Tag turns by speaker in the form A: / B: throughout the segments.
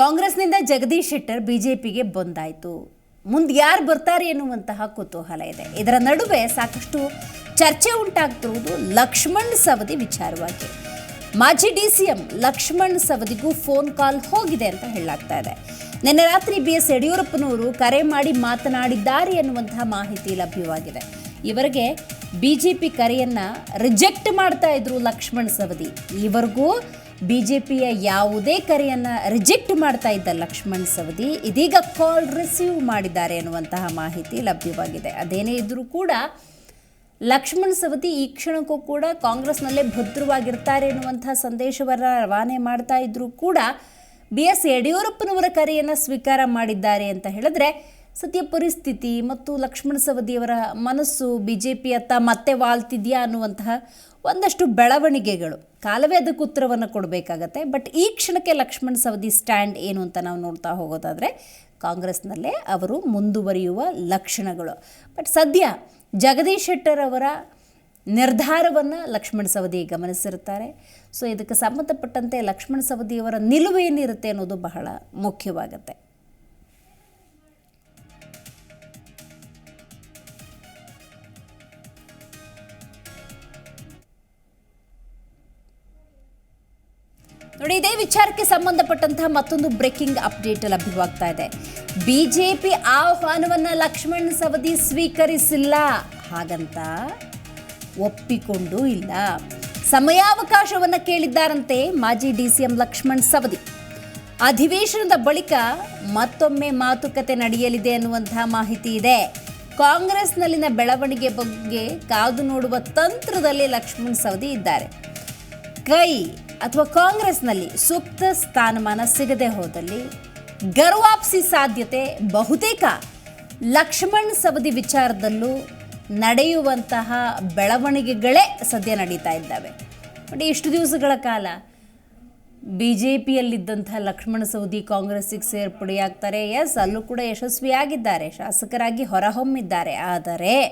A: ಕಾಂಗ್ರೆಸ್ನಿಂದ ಜಗದೀಶ್ ಶೆಟ್ಟರ್ ಬಿಜೆಪಿಗೆ ಬಂದಾಯಿತು. ಮುಂದೆ ಯಾರು ಬರ್ತಾರೆ ಎನ್ನುವಂತಹ ಕುತೂಹಲ ಇದೆ. ಇದರ ನಡುವೆ ಸಾಕಷ್ಟು ಚರ್ಚೆ ಉಂಟಾಗ್ತಿರುವುದು ಲಕ್ಷ್ಮಣ್ ಸವದಿ ವಿಚಾರವಾಗಿ. ಮಾಜಿ ಡಿ ಸಿ ಎಂ ಲಕ್ಷ್ಮಣ್ ಸವದಿಗೂ ಫೋನ್ ಕಾಲ್ ಹೋಗಿದೆ ಅಂತ ಹೇಳಲಾಗ್ತಾ ಇದೆ. ನಿನ್ನೆ ರಾತ್ರಿ ಬಿ ಎಸ್ ಯಡಿಯೂರಪ್ಪನವರು ಕರೆ ಮಾಡಿ ಮಾತನಾಡಿದ್ದಾರೆ ಎನ್ನುವಂತಹ ಮಾಹಿತಿ ಲಭ್ಯವಾಗಿದೆ. ಇವರಿಗೆ ಬಿಜೆಪಿ ಕರೆಯನ್ನ ರಿಜೆಕ್ಟ್ ಮಾಡ್ತಾ ಇದ್ರು ಲಕ್ಷ್ಮಣ್ ಸವದಿ. ಈವರೆಗೂ ಬಿಜೆಪಿಯ ಯಾವುದೇ ಕರೆಯನ್ನು ರಿಜೆಕ್ಟ್ ಮಾಡ್ತಾ ಇದ್ದ ಲಕ್ಷ್ಮಣ್ ಸವದಿ ಇದೀಗ ಕಾಲ್ ರಿಸೀವ್ ಮಾಡಿದ್ದಾರೆ ಎನ್ನುವಂತಹ ಮಾಹಿತಿ ಲಭ್ಯವಾಗಿದೆ. ಅದೇನೇ ಇದ್ದರೂ ಕೂಡ ಲಕ್ಷ್ಮಣ್ ಸವದಿ ಈ ಕ್ಷಣಕ್ಕೂ ಕೂಡ ಕಾಂಗ್ರೆಸ್ನಲ್ಲೇ ಭದ್ರವಾಗಿರ್ತಾರೆ ಎನ್ನುವಂತಹ ಸಂದೇಶವನ್ನು ರವಾನೆ ಮಾಡ್ತಾ ಇದ್ದರೂ ಕೂಡ ಬಿ ಎಸ್ ಯಡಿಯೂರಪ್ಪನವರ ಕರೆಯನ್ನು ಸ್ವೀಕಾರ ಮಾಡಿದ್ದಾರೆ ಅಂತ ಹೇಳಿದ್ರೆ ಸದ್ಯ ಪರಿಸ್ಥಿತಿ ಮತ್ತು ಲಕ್ಷ್ಮಣ ಸವದಿಯವರ ಮನಸ್ಸು ಬಿ ಜೆ ಪಿ ಅತ್ತ ಮತ್ತೆ ವಾಲ್ತಿದೆಯಾ ಅನ್ನುವಂತಹ ಒಂದಷ್ಟು ಬೆಳವಣಿಗೆಗಳು. ಕಾಲವೇ ಅದಕ್ಕೆ ಉತ್ತರವನ್ನು ಕೊಡಬೇಕಾಗತ್ತೆ. ಬಟ್ ಈ ಕ್ಷಣಕ್ಕೆ ಲಕ್ಷ್ಮಣ್ ಸವದಿ ಸ್ಟ್ಯಾಂಡ್ ಏನು ಅಂತ ನಾವು ನೋಡ್ತಾ ಹೋಗೋದಾದರೆ, ಕಾಂಗ್ರೆಸ್ನಲ್ಲೇ ಅವರು ಮುಂದುವರಿಯುವ ಲಕ್ಷಣಗಳು. ಬಟ್ ಸದ್ಯ ಜಗದೀಶ್ ಶೆಟ್ಟರ್ ಅವರ ನಿರ್ಧಾರವನ್ನು ಲಕ್ಷ್ಮಣ್ ಸವದಿ ಗಮನಿಸಿರುತ್ತಾರೆ ಸೊ ಇದಕ್ಕೆ ಸಂಬಂಧಪಟ್ಟಂತೆ ಲಕ್ಷ್ಮಣ್ ಸವದಿಯವರ ನಿಲುವು ಏನಿರುತ್ತೆ ಅನ್ನೋದು ಬಹಳ ಮುಖ್ಯವಾಗುತ್ತೆ. ನೋಡಿ, ಇದೇ ವಿಚಾರಕ್ಕೆ ಸಂಬಂಧಪಟ್ಟಂತಹ ಮತ್ತೊಂದು ಬ್ರೇಕಿಂಗ್ ಅಪ್ಡೇಟ್ ಲಭ್ಯವಾಗ್ತಾ ಇದೆ. ಬಿಜೆಪಿ ಆಹ್ವಾನವನ್ನ ಲಕ್ಷ್ಮಣ್ ಸವದಿ ಸ್ವೀಕರಿಸಿಲ್ಲ. ಹಾಗಂತ ಒಪ್ಪಿಕೊಂಡು ಇಲ್ಲ. ಸಮಯಾವಕಾಶವನ್ನ ಕೇಳಿದ್ದಾರಂತೆ ಮಾಜಿ ಡಿಸಿಎಂ ಲಕ್ಷ್ಮಣ್ ಸವದಿ. ಅಧಿವೇಶನದ ಬಳಿಕ ಮತ್ತೊಮ್ಮೆ ಮಾತುಕತೆ ನಡೆಯಲಿದೆ ಅನ್ನುವಂತಹ ಮಾಹಿತಿ ಇದೆ. ಕಾಂಗ್ರೆಸ್ನಲ್ಲಿನ ಬೆಳವಣಿಗೆ ಬಗ್ಗೆ ಕಾದು ನೋಡುವ ತಂತ್ರದಲ್ಲಿ ಲಕ್ಷ್ಮಣ್ ಸವದಿ ಇದ್ದಾರೆ. ಕೈ ಅಥವಾ ಕಾಂಗ್ರೆಸ್ನಲ್ಲಿ ಸೂಕ್ತ ಸ್ಥಾನಮಾನ ಸಿಗದೆ ಹೋದಲ್ಲಿ ಗರ್ವಾಪ್ಸಿ ಸಾಧ್ಯತೆ ಬಹುತೇಕ. ಲಕ್ಷ್ಮಣ್ ಸವದಿ ವಿಚಾರದಲ್ಲೂ ನಡೆಯುವಂತಹ ಬೆಳವಣಿಗೆಗಳೇ ಸದ್ಯ ನಡೀತಾ ಇದ್ದಾವೆ. ನೋಡಿ, ಇಷ್ಟು ದಿವಸಗಳ ಕಾಲ ಬಿ ಜೆ ಪಿಯಲ್ಲಿದ್ದಂಥ ಲಕ್ಷ್ಮಣ ಸವದಿ ಕಾಂಗ್ರೆಸ್ಸಿಗೆ ಸೇರ್ಪಡೆಯಾಗ್ತಾರೆ. ಎಸ್, ಅಲ್ಲೂ ಕೂಡ ಯಶಸ್ವಿಯಾಗಿದ್ದಾರೆ. ಶಾಸಕರಾಗಿ ಹೊರಹೊಮ್ಮಿದ್ದಾರೆ. ಆದರೆ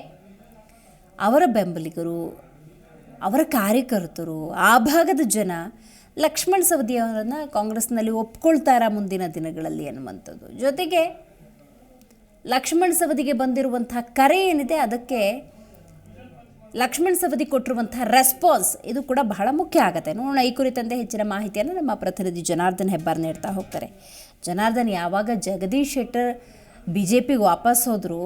A: ಅವರ ಬೆಂಬಲಿಗರು ಅವರ ಕಾರ್ಯಕರ್ತರು, ಆ ಭಾಗದ ಜನ ಲಕ್ಷ್ಮಣ್ ಸವದಿ ಅವರನ್ನು ಕಾಂಗ್ರೆಸ್ನಲ್ಲಿ ಒಪ್ಕೊಳ್ತಾರಾ ಮುಂದಿನ ದಿನಗಳಲ್ಲಿ ಅನ್ನುವಂಥದ್ದು. ಜೊತೆಗೆ ಲಕ್ಷ್ಮಣ್ ಸವದಿಗೆ ಬಂದಿರುವಂಥ ಕರೆ ಏನಿದೆ ಅದಕ್ಕೆ ಲಕ್ಷ್ಮಣ್ ಸವದಿ ಕೊಟ್ಟಿರುವಂಥ ರೆಸ್ಪಾನ್ಸ್ ಇದು ಕೂಡ ಬಹಳ ಮುಖ್ಯ ಆಗುತ್ತೆ. ನೋಡೋಣ, ಈ ಕುರಿತಂತೆ ಹೆಚ್ಚಿನ ಮಾಹಿತಿಯನ್ನು ನಮ್ಮ ಪ್ರತಿನಿಧಿ ಜನಾರ್ದನ್ ಹೆಬ್ಬಾರ್ ನೀಡ್ತಾ ಹೋಗ್ತಾರೆ. ಜನಾರ್ದನ್, ಯಾವಾಗ ಜಗದೀಶ್ ಶೆಟ್ಟರ್ ಬಿ ಜೆ ಪಿಗೆ ವಾಪಸ್ ಹೋದರು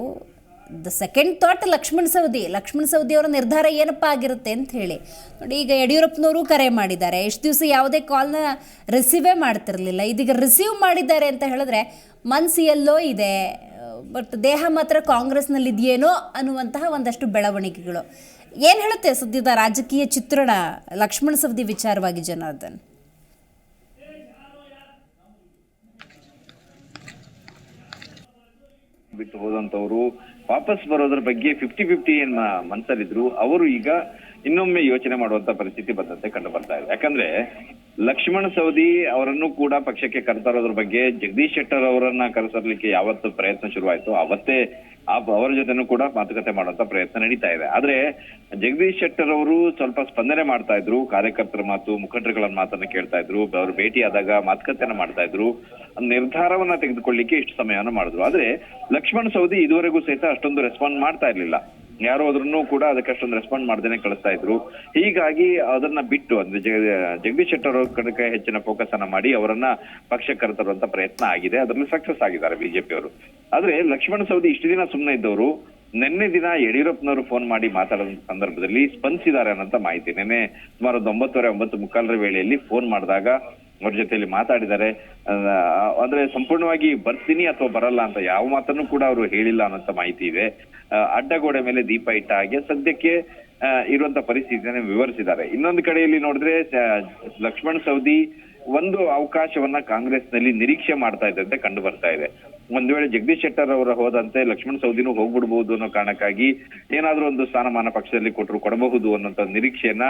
A: the second thought Laxman Savadi Laxman Savadi ಅವರ ನಿರ್ಧಾರ ಏನಪ್ಪ ಆಗಿರುತ್ತೆ ಅಂತ ಹೇಳಿ. ನೋಡಿ, ಈಗ ಯಡಿಯೂರಪ್ಪನವರು ಕರೆ ಮಾಡಿದ್ದಾರೆ. ಎಷ್ಟು ದಿವಸ ಯಾವುದೇ ಕಾಲ್ನ ರಿಸೀವೇ ಮಾಡ್ತಿರಲಿಲ್ಲ. ಇದೀಗ ರಿಸೀವ್ ಮಾಡಿದ್ದಾರೆ ಅಂತ ಹೇಳಿದ್ರೆ ಮನಸ್ಸು ಎಲ್ಲೋ ಇದೆ ಬಟ್ ದೇಹ ಮಾತ್ರ ಕಾಂಗ್ರೆಸ್ನಲ್ಲಿ ಇದೆಯೇನೋ ಅನ್ನುವಂತಹ ಒಂದಷ್ಟು ಬೆಳವಣಿಗೆಗಳು. ಏನು ಹೇಳುತ್ತೆ ಸದ್ಯದ ರಾಜಕೀಯ ಚಿತ್ರಣ? ಲಕ್ಷ್ಮಣ ಸವದಿ ವಿಚಾರವಾಗಿ ಜನಾರ್ದನ್.
B: ಬಿಟ್ಟು ಹೋದಂತವ್ರು ವಾಪಸ್ ಬರೋದ್ರ ಬಗ್ಗೆ ಫಿಫ್ಟಿ ಫಿಫ್ಟಿ ಏನ್ ಮನ್ಸಲ್ಲಿದ್ರು, ಅವರು ಈಗ ಇನ್ನೊಮ್ಮೆ ಯೋಚನೆ ಮಾಡುವಂತ ಪರಿಸ್ಥಿತಿ ಬಂದಂತೆ ಕಂಡು ಬರ್ತಾ ಇದೆ. ಯಾಕಂದ್ರೆ ಲಕ್ಷ್ಮಣ ಸವದಿ ಅವರನ್ನು ಕೂಡ ಪಕ್ಷಕ್ಕೆ ಕರೆತರೋದ್ರ ಬಗ್ಗೆ ಜಗದೀಶ್ ಶೆಟ್ಟರ್ ಅವರನ್ನ ಕರೆಸರ್ಲಿಕ್ಕೆ ಯಾವತ್ತು ಪ್ರಯತ್ನ ಶುರುವಾಯ್ತು. ಅವತ್ತೇ ಅವರ ಜೊತೆನೂ ಕೂಡ ಮಾತುಕತೆ ಮಾಡುವಂತ ಪ್ರಯತ್ನ ನಡೀತಾ ಇದೆ. ಆದ್ರೆ ಜಗದೀಶ್ ಶೆಟ್ಟರ್ ಅವರು ಸ್ವಲ್ಪ ಸ್ಪಂದನೆ ಮಾಡ್ತಾ ಇದ್ರು, ಕಾರ್ಯಕರ್ತರ ಮಾತು ಮುಖಂಡರುಗಳ ಮಾತನ್ನ ಕೇಳ್ತಾ ಇದ್ರು, ಅವರು ಭೇಟಿಯಾದಾಗ ಮಾತುಕತೆಯನ್ನ ಮಾಡ್ತಾ ಇದ್ರು ನಿರ್ಧಾರವನ್ನ ತೆಗೆದುಕೊಳ್ಳಿಕ್ಕೆ ಇಷ್ಟು ಸಮಯವನ್ನು ಮಾಡಿದ್ರು. ಆದ್ರೆ ಲಕ್ಷ್ಮಣ್ ಸವದಿ ಇದುವರೆಗೂ ಸಹಿತ ಅಷ್ಟೊಂದು ರೆಸ್ಪಾಂಡ್ ಮಾಡ್ತಾ ಇರ್ಲಿಲ್ಲ. ಯಾರೋ ಅದ್ರನ್ನು ಕೂಡ ಅದಕ್ಕೆ ಅಷ್ಟೊಂದು ರೆಸ್ಪಾಂಡ್ ಮಾಡ್ದೇನೆ ಕಳಿಸ್ತಾ ಇದ್ರು. ಹೀಗಾಗಿ ಅದನ್ನ ಬಿಟ್ಟು, ಅಂದ್ರೆ ಜಗ- ಜಗದೀಶ್ ಶೆಟ್ಟರ್ ಅವ್ರ ಕಡೆಗೆ ಹೆಚ್ಚಿನ ಫೋಕಸ್ ಅನ್ನ ಮಾಡಿ ಅವರನ್ನ ಪಕ್ಷಕ್ಕೆ ಕರೆತರುವಂತ ಪ್ರಯತ್ನ ಆಗಿದೆ. ಅದರಲ್ಲಿ ಸಕ್ಸಸ್ ಆಗಿದ್ದಾರೆ ಬಿಜೆಪಿ ಅವರು. ಆದ್ರೆ ಲಕ್ಷ್ಮಣ ಸವದಿ ಇಷ್ಟು ದಿನ ಸುಮ್ಮನೆ ಇದ್ದವರು, ನಿನ್ನೆ ದಿನ ಯಡಿಯೂರಪ್ಪನವರು ಫೋನ್ ಮಾಡಿ ಮಾತಾಡೋ ಸಂದರ್ಭದಲ್ಲಿ ಸ್ಪಂದಿಸಿದ್ದಾರೆ ಅನ್ನೋಂತ ಮಾಹಿತಿ. ನಿನ್ನೆ ಸುಮಾರು ಒಂಬತ್ತುವರೆ, ಒಂಬತ್ತು ಮುಕ್ಕಾಲರ ವೇಳೆಯಲ್ಲಿ ಫೋನ್ ಮಾಡಿದಾಗ ಅವ್ರ ಜೊತೆಯಲ್ಲಿ ಮಾತಾಡಿದ್ದಾರೆ. ಅಂದ್ರೆ ಸಂಪೂರ್ಣವಾಗಿ ಬರ್ತೀನಿ ಅಥವಾ ಬರಲ್ಲ ಅಂತ ಯಾವ ಮಾತನ್ನು ಕೂಡ ಅವರು ಹೇಳಿಲ್ಲ ಅನ್ನೋಂತ ಮಾಹಿತಿ ಇದೆ. ಅಡ್ಡಗೋಡೆ ಮೇಲೆ ದೀಪ ಇಟ್ಟ ಹಾಗೆ ಸದ್ಯಕ್ಕೆ ಇರುವಂತ ಪರಿಸ್ಥಿತಿಯನ್ನು ವಿವರಿಸಿದ್ದಾರೆ. ಇನ್ನೊಂದು ಕಡೆಯಲ್ಲಿ ನೋಡಿದ್ರೆ ಲಕ್ಷ್ಮಣ್ ಸವದಿ ಒಂದು ಅವಕಾಶವನ್ನ ಕಾಂಗ್ರೆಸ್ನಲ್ಲಿ ನಿರೀಕ್ಷೆ ಮಾಡ್ತಾ ಇದ್ದಂತೆ ಕಂಡು ಬರ್ತಾ ಇದೆ. ಒಂದ್ ವೇಳೆ ಜಗದೀಶ್ ಶೆಟ್ಟರ್ ಅವರ ಹೋದಂತೆ ಲಕ್ಷ್ಮಣ್ ಸೌದಿನೂ ಹೋಗ್ಬಿಡ್ಬಹುದು ಅನ್ನೋ ಕಾರಣಕ್ಕಾಗಿ ಏನಾದ್ರೂ ಒಂದು ಸ್ಥಾನಮಾನ ಪಕ್ಷದಲ್ಲಿ ಕೊಟ್ಟರು ಕೊಡಬಹುದು ಅನ್ನೋಂಥ ನಿರೀಕ್ಷೆಯನ್ನ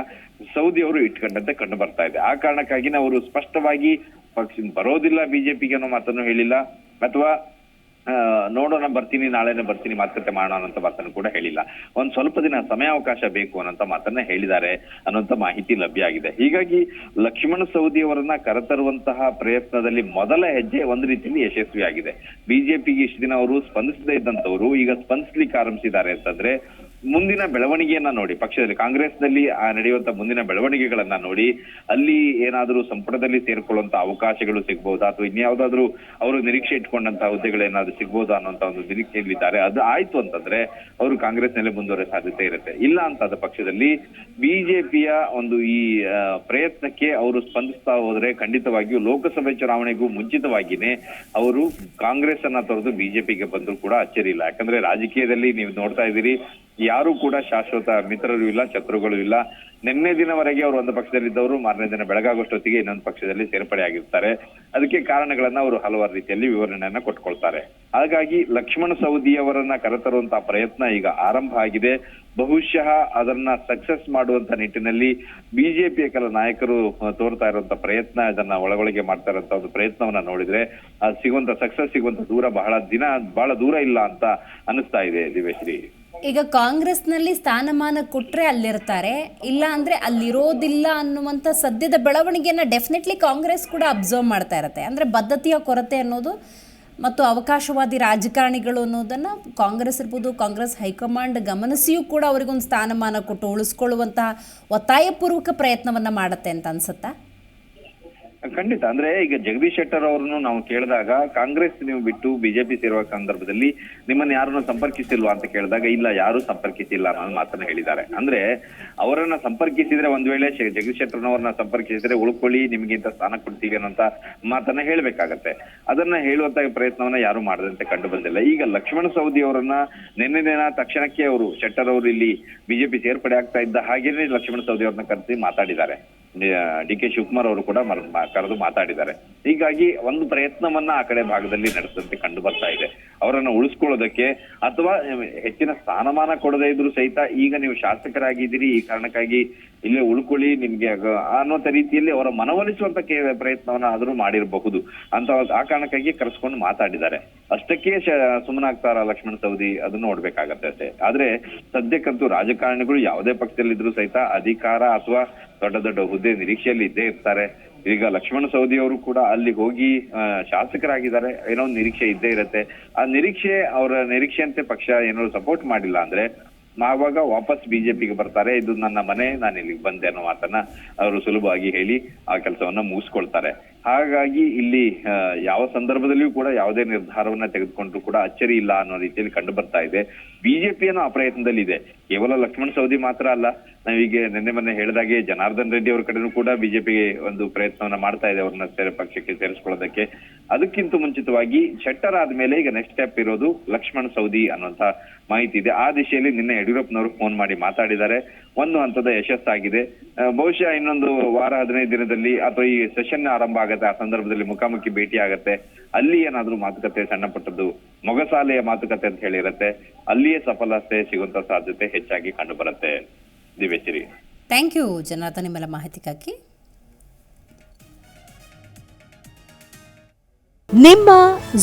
B: ಸೌದಿ ಅವರು ಇಟ್ಕೊಂಡಂತೆ ಕಂಡು ಬರ್ತಾ ಇದೆ. ಆ ಕಾರಣಕ್ಕಾಗಿ ಅವರು ಸ್ಪಷ್ಟವಾಗಿ ಪಕ್ಷ ಬರೋದಿಲ್ಲ ಬಿಜೆಪಿಗೆ ಅನ್ನೋ ಮಾತನ್ನು ಹೇಳಿಲ್ಲ. ಅಥವಾ ನೋಡೋಣ, ಬರ್ತೀನಿ, ನಾಳೆನೆ ಬರ್ತೀನಿ, ಮಾತುಕತೆ ಮಾಡೋಣ ಅಂತ ಮಾತನ್ನು ಕೂಡ ಹೇಳಿಲ್ಲ. ಒಂದ್ ಸ್ವಲ್ಪ ದಿನ ಸಮಯಾವಕಾಶ ಬೇಕು ಅನ್ನೋಂತ ಮಾತನ್ನ ಹೇಳಿದ್ದಾರೆ ಅನ್ನೋಂತ ಮಾಹಿತಿ ಲಭ್ಯ ಆಗಿದೆ. ಹೀಗಾಗಿ ಲಕ್ಷ್ಮಣ ಸವದಿ ಅವರನ್ನ ಕರೆತರುವಂತಹ ಪ್ರಯತ್ನದಲ್ಲಿ ಮೊದಲ ಹೆಜ್ಜೆ ಒಂದ್ ರೀತಿಯಲ್ಲಿ ಯಶಸ್ವಿಯಾಗಿದೆ. ಬಿಜೆಪಿಗೆ ಇಷ್ಟು ದಿನ ಅವರು ಸ್ಪಂದಿಸದೇ ಇದ್ದಂತವರು ಈಗ ಸ್ಪಂದಿಸ್ಲಿಕ್ಕೆ ಆರಂಭಿಸಿದ್ದಾರೆ ಅಂತಂದ್ರೆ ಮುಂದಿನ ಬೆಳವಣಿಗೆಯನ್ನ ನೋಡಿ, ಪಕ್ಷದಲ್ಲಿ ಕಾಂಗ್ರೆಸ್ನಲ್ಲಿ ನಡೆಯುವಂತ ಮುಂದಿನ ಬೆಳವಣಿಗೆಗಳನ್ನ ನೋಡಿ, ಅಲ್ಲಿ ಏನಾದರೂ ಸಂಪುಟದಲ್ಲಿ ಸೇರ್ಕೊಳ್ಳುವಂತ ಅವಕಾಶಗಳು ಸಿಗ್ಬಹುದಾ ಅಥವಾ ಇನ್ಯಾವುದಾದ್ರೂ ಅವರು ನಿರೀಕ್ಷೆ ಇಟ್ಕೊಂಡಂತ ಹುದ್ದೆಗಳೇನಾದ್ರೂ ಸಿಗ್ಬಹುದಾ ಅನ್ನೋಂತ ಒಂದು ನಿರೀಕ್ಷೆಯಲ್ಲಿದ್ದಾರೆ ಅದು ಆಯ್ತು ಅಂತಂದ್ರೆ ಅವರು ಕಾಂಗ್ರೆಸ್ನಲ್ಲಿ ಮುಂದುವರೆ ಸಾಧ್ಯತೆ ಇರುತ್ತೆ. ಇಲ್ಲ ಅಂತಾದ ಪಕ್ಷದಲ್ಲಿ ಬಿಜೆಪಿಯ ಒಂದು ಈ ಪ್ರಯತ್ನಕ್ಕೆ ಅವರು ಸ್ಪಂದಿಸ್ತಾ ಹೋದ್ರೆ ಖಂಡಿತವಾಗಿಯೂ ಲೋಕಸಭೆ ಚುನಾವಣೆಗೂ ಮುಂಚಿತವಾಗಿನೇ ಅವರು ಕಾಂಗ್ರೆಸ್ ಅನ್ನ ತೊರೆದು ಬಿಜೆಪಿಗೆ ಬಂದ್ರು ಕೂಡ ಅಚ್ಚರಿ ಇಲ್ಲ ಯಾಕಂದ್ರೆ ರಾಜಕೀಯದಲ್ಲಿ ನೀವು ನೋಡ್ತಾ ಇದ್ದೀರಿ ಯಾರು ಕೂಡ ಶಾಶ್ವತ ಮಿತ್ರರು ಇಲ್ಲ, ಶತ್ರುಗಳು ಇಲ್ಲ. ನಿನ್ನೆ ದಿನವರೆಗೆ ಅವರು ಒಂದು ಪಕ್ಷದಲ್ಲಿದ್ದವರು, ಮಾರನೇ ದಿನ ಬೆಳಗಾಗೋಷ್ಟೊತ್ತಿಗೆ ಇನ್ನೊಂದು ಪಕ್ಷದಲ್ಲಿ ಸೇರ್ಪಡೆ ಆಗಿರ್ತಾರೆ. ಅದಕ್ಕೆ ಕಾರಣಗಳನ್ನ ಅವರು ಹಲವಾರು ರೀತಿಯಲ್ಲಿ ವಿವರಣೆಯನ್ನ ಕೊಟ್ಕೊಳ್ತಾರೆ. ಹಾಗಾಗಿ ಲಕ್ಷ್ಮಣ ಸವದಿ ಅವರನ್ನ ಕರೆತರುವಂತಹ ಪ್ರಯತ್ನ ಈಗ ಆರಂಭ ಆಗಿದೆ. ಬಹುಶಃ ಅದನ್ನ ಸಕ್ಸಸ್ ಮಾಡುವಂತ ನಿಟ್ಟಿನಲ್ಲಿ ಬಿಜೆಪಿಯ ಕೆಲ ನಾಯಕರು ತೋರ್ತಾ ಇರುವಂತ ಪ್ರಯತ್ನ ಅದನ್ನ ಒಳಗೊಳಗೆ ಮಾಡ್ತಾ ಇರುವಂತ ಒಂದು ಪ್ರಯತ್ನವನ್ನ ನೋಡಿದ್ರೆ ಸಿಗುವಂತ ಸಕ್ಸಸ್ ಸಿಗುವಂತ ದೂರ ಬಹಳ ದಿನ, ಬಹಳ ದೂರ ಇಲ್ಲ ಅಂತ ಅನಿಸ್ತಾ ಇದೆ ದಿವೇಶ್ರೀ
A: ಈಗ ಕಾಂಗ್ರೆಸ್ನಲ್ಲಿ ಸ್ಥಾನಮಾನ ಕೊಟ್ಟರೆ ಅಲ್ಲಿರ್ತಾರೆ, ಇಲ್ಲ ಅಂದರೆ ಅಲ್ಲಿರೋದಿಲ್ಲ ಅನ್ನುವಂಥ ಸದ್ಯದ ಬೆಳವಣಿಗೆಯನ್ನು ಡೆಫಿನೆಟ್ಲಿ ಕಾಂಗ್ರೆಸ್ ಕೂಡ ಅಬ್ಸರ್ವ್ ಮಾಡ್ತಾ ಇರುತ್ತೆ. ಅಂದರೆ ಬದ್ಧತೆಯ ಕೊರತೆ ಅನ್ನೋದು ಮತ್ತು ಅವಕಾಶವಾದಿ ರಾಜಕಾರಣಿಗಳು ಅನ್ನೋದನ್ನು ಕಾಂಗ್ರೆಸ್ ಇರ್ಬೋದು, ಕಾಂಗ್ರೆಸ್ ಹೈಕಮಾಂಡ್ ಗಮನಿಸಿಯೂ ಕೂಡ ಅವರಿಗೊಂದು ಸ್ಥಾನಮಾನ ಕೊಟ್ಟು ಉಳಿಸ್ಕೊಳ್ಳುವಂತಹ ಒತ್ತಾಯಪೂರ್ವಕ ಪ್ರಯತ್ನವನ್ನು ಮಾಡುತ್ತೆ ಅಂತ ಅನ್ಸುತ್ತಾ?
B: ಖಂಡಿತ. ಅಂದ್ರೆ ಈಗ ಜಗದೀಶ್ ಶೆಟ್ಟರ್ ಅವರನ್ನು ನಾವು ಕೇಳಿದಾಗ ಕಾಂಗ್ರೆಸ್ ನೀವು ಬಿಟ್ಟು ಬಿಜೆಪಿ ಸೇರುವ ಸಂದರ್ಭದಲ್ಲಿ ನಿಮ್ಮನ್ನ ಯಾರನ್ನು ಸಂಪರ್ಕಿಸಿಲ್ವಾ ಅಂತ ಕೇಳಿದಾಗ, ಇಲ್ಲ, ಯಾರು ಸಂಪರ್ಕಿಸಿಲ್ಲ ಅನ್ನೋ ಮಾತನ್ನ ಹೇಳಿದ್ದಾರೆ. ಅಂದ್ರೆ ಅವರನ್ನ ಸಂಪರ್ಕಿಸಿದ್ರೆ ಒಂದ್ ವೇಳೆ ಜಗದೀಶ್ ಶೆಟ್ಟರ್ನವರನ್ನ ಸಂಪರ್ಕಿಸಿದ್ರೆ ಉಳ್ಕೊಳ್ಳಿ, ನಿಮ್ಗೆ ಇಂತ ಸ್ಥಾನ ಕೊಡ್ತೀವಿ ಅನ್ನೋಂತ ಮಾತನ್ನ ಹೇಳ್ಬೇಕಾಗತ್ತೆ. ಅದನ್ನ ಹೇಳುವಂತ ಪ್ರಯತ್ನವನ್ನ ಯಾರು ಮಾಡದಂತೆ ಕಂಡು ಬಂದಿಲ್ಲ. ಈಗ ಲಕ್ಷ್ಮಣ ಸವದಿ ಅವರನ್ನ ನಿನ್ನೆ ದಿನ ತಕ್ಷಣಕ್ಕೆ ಅವರು ಶೆಟ್ಟರ್ ಅವರು ಇಲ್ಲಿ ಬಿಜೆಪಿ ಸೇರ್ಪಡೆ ಆಗ್ತಾ ಇದ್ದ ಹಾಗೇನೆ ಲಕ್ಷ್ಮಣ ಸವದಿ ಅವ್ರನ್ನ ಕರೆಸಿ ಮಾತಾಡಿದ್ದಾರೆ. ಡಿ ಕೆ ಶಿವಕುಮಾರ್ ಅವರು ಕೂಡ ಕರೆದು ಮಾತಾಡಿದ್ದಾರೆ. ಹೀಗಾಗಿ ಒಂದು ಪ್ರಯತ್ನವನ್ನ ಆ ಕಡೆ ಭಾಗದಲ್ಲಿ ನಡೆಸದಂತೆ ಕಂಡು ಬರ್ತಾ ಇದೆ. ಅವರನ್ನ ಉಳಿಸ್ಕೊಳ್ಳೋದಕ್ಕೆ ಅಥವಾ ಹೆಚ್ಚಿನ ಸ್ಥಾನಮಾನ ಕೊಡದೇ ಇದ್ರು ಸಹಿತ ಈಗ ನೀವು ಶಾಸಕರಾಗಿದ್ದೀರಿ, ಈ ಕಾರಣಕ್ಕಾಗಿ ಇಲ್ಲೇ ಉಳ್ಕೊಳ್ಳಿ, ನಿಮ್ಗೆ ಆಗ- ರೀತಿಯಲ್ಲಿ ಅವರ ಮನವೊಲಿಸುವಂತ ಪ್ರಯತ್ನವನ್ನ ಆದ್ರೂ ಮಾಡಿರಬಹುದು ಅಂತ ಆ ಕಾರಣಕ್ಕಾಗಿ ಕರೆಸ್ಕೊಂಡು ಮಾತಾಡಿದ್ದಾರೆ. ಅಷ್ಟಕ್ಕೆ ಸುಮ್ಮನಾಗ್ತಾರ ಲಕ್ಷ್ಮಣ ಸವದಿ ಅದನ್ನ ನೋಡ್ಬೇಕಾಗತ್ತೆ ಆದ್ರೆ ಸದ್ಯಕ್ಕಂತೂ ರಾಜಕಾರಣಿಗಳು ಯಾವುದೇ ಪಕ್ಷದಲ್ಲಿದ್ರು ಸಹಿತ ಅಧಿಕಾರ ಅಥವಾ ದೊಡ್ಡ ದೊಡ್ಡ ಹುದ್ದೆ ನಿರೀಕ್ಷೆಯಲ್ಲಿ ಇದ್ದೇ ಇರ್ತಾರೆ. ಈಗ ಲಕ್ಷ್ಮಣ ಸವದಿ ಅವರು ಕೂಡ ಅಲ್ಲಿ ಹೋಗಿ ಶಾಸಕರಾಗಿದ್ದಾರೆ ಏನೋ ಒಂದು ನಿರೀಕ್ಷೆ ಇದ್ದೇ ಇರುತ್ತೆ. ಆ ನಿರೀಕ್ಷೆ ಅವರ ನಿರೀಕ್ಷೆಯಂತೆ ಪಕ್ಷ ಏನಾದ್ರು ಸಪೋರ್ಟ್ ಮಾಡಿಲ್ಲ ಅಂದ್ರೆ ಆವಾಗ ವಾಪಸ್ ಬಿಜೆಪಿಗೆ ಬರ್ತಾರೆ. ಇದು ನನ್ನ ಮನೆ ನಾನು ಇಲ್ಲಿಗೆ ಬಂದೆ ಅನ್ನೋ ಮಾತನ್ನ ಅವರು ಸುಲಭವಾಗಿ ಹೇಳಿ ಆ ಕೆಲಸವನ್ನ ಮುಗಿಸ್ಕೊಳ್ತಾರೆ. ಹಾಗಾಗಿ ಇಲ್ಲಿ ಯಾವ ಸಂದರ್ಭದಲ್ಲಿಯೂ ಕೂಡ ಯಾವುದೇ ನಿರ್ಧಾರವನ್ನ ತೆಗೆದುಕೊಂಡ್ರು ಕೂಡ ಅಚ್ಚರಿ ಇಲ್ಲ ಅನ್ನೋ ರೀತಿಯಲ್ಲಿ ಕಂಡು ಬರ್ತಾ ಇದೆ. ಬಿಜೆಪಿಯನ್ನು ಆ ಪ್ರಯತ್ನದಲ್ಲಿ ಇದೆ ಕೇವಲ ಲಕ್ಷ್ಮಣ್ ಸವದಿ ಮಾತ್ರ ಅಲ್ಲ, ನಾವೀಗ ನಿನ್ನೆ ಮೊನ್ನೆ ಹೇಳಿದಾಗೆ ಜನಾರ್ದನ್ ರೆಡ್ಡಿ ಅವ್ರ ಕಡೆನೂ ಕೂಡ ಬಿಜೆಪಿಗೆ ಒಂದು ಪ್ರಯತ್ನವನ್ನ ಮಾಡ್ತಾ ಇದೆ ಅವ್ರನ್ನ ಸೇರಿ, ಪಕ್ಷಕ್ಕೆ ಸೇರಿಸ್ಕೊಳ್ಳೋದಕ್ಕೆ. ಅದಕ್ಕಿಂತ ಮುಂಚಿತವಾಗಿ ಶೆಟ್ಟರ್ ಆದ್ಮೇಲೆ ಈಗ ನೆಕ್ಸ್ಟ್ ಸ್ಟೆಪ್ ಇರೋದು ಲಕ್ಷ್ಮಣ್ ಸವದಿ ಅನ್ನುವಂತ ಮಾಹಿತಿ ಇದೆ. ಆ ದಿಶೆಯಲ್ಲಿ ನಿನ್ನೆ ಯಡಿಯೂರಪ್ಪನವರು ಫೋನ್ ಮಾಡಿ ಮಾತಾಡಿದ್ದಾರೆ. ಒಂದು ಹಂತದ ಯಶಸ್ಸಾಗಿದೆ. ಬಹುಶಃ ಇನ್ನೊಂದು ವಾರ ಹದಿನೈದು ದಿನದಲ್ಲಿ ಅಥವಾ ಈ ಸೆಷನ್ ಆರಂಭ ಆಗತ್ತೆ ಆ ಸಂದರ್ಭದಲ್ಲಿ ಮುಖಾಮುಖಿ ಭೇಟಿ ಆಗತ್ತೆ. ಅಲ್ಲಿ ಏನಾದ್ರೂ ಮಾತುಕತೆ ಸಣ್ಣ ಪಟ್ಟದ್ದು ಮೊಗಸಾಲೆಯ ಮಾತುಕತೆ ಅಂತ ಹೇಳಿರತ್ತೆ. ಅಲ್ಲಿಯೇ ಸಫಲತೆ ಸಿಗುವಂತ ಸಾಧ್ಯತೆ ಹೆಚ್ಚಾಗಿ ಕಂಡು ಬರುತ್ತೆ ದಿವ್ಯಶ್ರೀ.
A: ಥ್ಯಾಂಕ್ ಯು ಜನಾರ್ದನ್ ನಿಮ್ಮೆಲ್ಲ ಮಾಹಿತಿಗಾಗಿ.
C: ನಿಮ್ಮ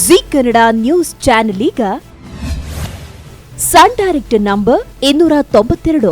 C: ಜಿ ಕನ್ನಡ ನ್ಯೂಸ್ ಚಾನೆಲ್ ಈಗ ಸನ್ ಡೈರೆಕ್ಟ್ ನಂಬರ್ ಇನ್ನೂರ ತೊಂಬತ್ತೆರಡು.